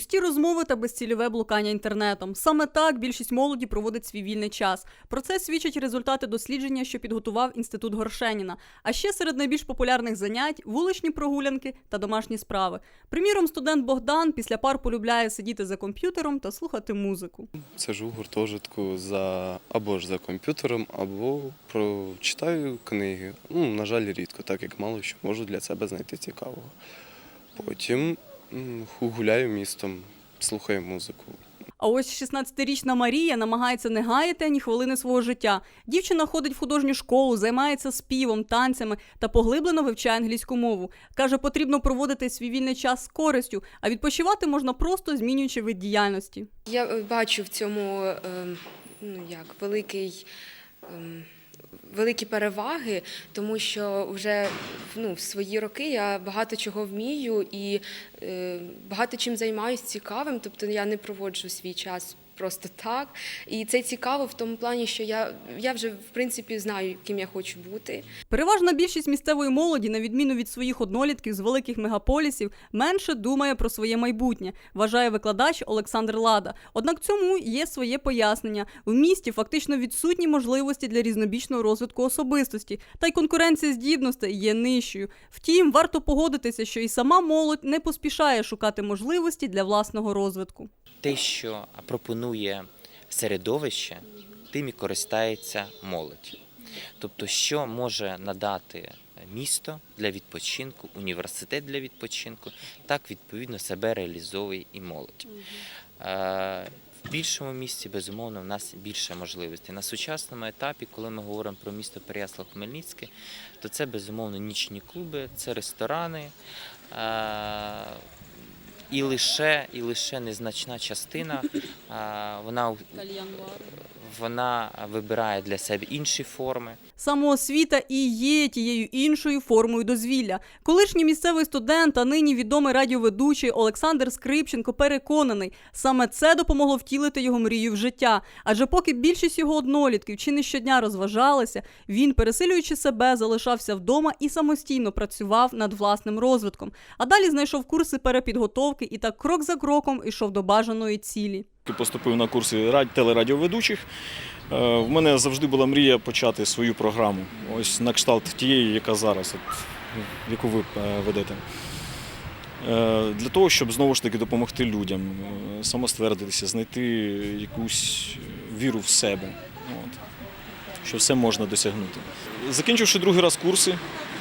Пусті розмови та безцільове блукання інтернетом. Саме так більшість молоді проводить свій вільний час. Про це свідчать результати дослідження, що підготував інститут Горшеніна. А ще серед найбільш популярних занять вуличні прогулянки та домашні справи. Приміром, студент Богдан після пар полюбляє сидіти за комп'ютером та слухати музику. Сижу в гуртожитку за або ж за комп'ютером, або прочитаю книги. Ну, на жаль, рідко, так як мало що можу для себе знайти цікавого. Потім гуляю містом, слухаю музику. А ось 16-річна Марія намагається не гаяти ані хвилини свого життя. Дівчина ходить в художню школу, займається співом, танцями та поглиблено вивчає англійську мову. Каже, потрібно проводити свій вільний час з користю, а відпочивати можна просто змінюючи вид діяльності. Я е, бачу в цьому е, ну, як, великий, ем, великі переваги, тому що вже ну, в свої роки я багато чого вмію і е, багато чим займаюся цікавим, тобто я не проводжу свій час. Просто так, і це цікаво в тому плані, що я, я вже в принципі знаю, ким я хочу бути. Переважна більшість місцевої молоді, на відміну від своїх однолітків з великих мегаполісів, менше думає про своє майбутнє, вважає викладач Олександр Лада. Однак цьому є своє пояснення. В місті фактично відсутні можливості для різнобічного розвитку особистості, та й конкуренція здібностей є нижчою. Втім, варто погодитися, що і сама молодь не поспішає шукати можливості для власного розвитку. те, що пропонує середовище, тим і користається молодь. Тобто, що може надати місто для відпочинку, університет для відпочинку, так відповідно себе реалізовує і молодь. Е, В більшому місті, безумовно, в нас більше можливостей. На сучасному етапі, коли ми говоримо про місто Переяслав-Хмельницьке, то це безумовно нічні клуби, це ресторани. І лише, і лише незначна частина вона, вона вибирає для себе інші форми. Самоосвіта і є тією іншою формою дозвілля. Колишній місцевий студент, а нині відомий радіоведучий Олександр Скрипченко переконаний, саме це допомогло втілити його мрію в життя. Адже поки більшість його однолітків чи не щодня розважалися, він, пересилюючи себе, залишався вдома і самостійно працював над власним розвитком. А далі знайшов курси перепідготовки і так крок за кроком ішов до бажаної цілі. Поступив на курси телерадіоведучих. Е, В мене завжди була мрія почати свою програму. Ось на кшталт тієї, яка зараз, от, яку ви е, ведете. Е, Для того, щоб знову ж таки допомогти людям, самоствердитися, знайти якусь віру в себе. От. Що все можна досягнути. Закінчивши другий раз курси,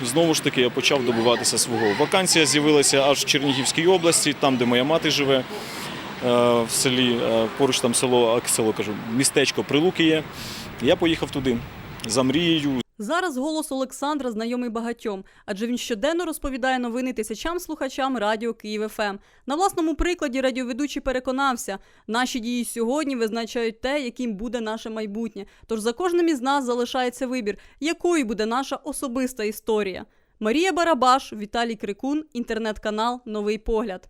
знову ж таки я почав добиватися свого. Вакансія з'явилася аж в Чернігівській області, там, де моя мати живе в селі, е, поруч там село, а село кажу, містечко Прилуки є. Я поїхав туди за мрією, Зараз голос Олександра знайомий багатьом, адже він щоденно розповідає новини тисячам слухачам радіо Київ ФМ. На власному прикладі радіоведучий переконався, наші дії сьогодні визначають те, яким буде наше майбутнє. Тож за кожним із нас залишається вибір, якою буде наша особиста історія. Марія Барабаш, Віталій Крикун, інтернет-канал Новий погляд.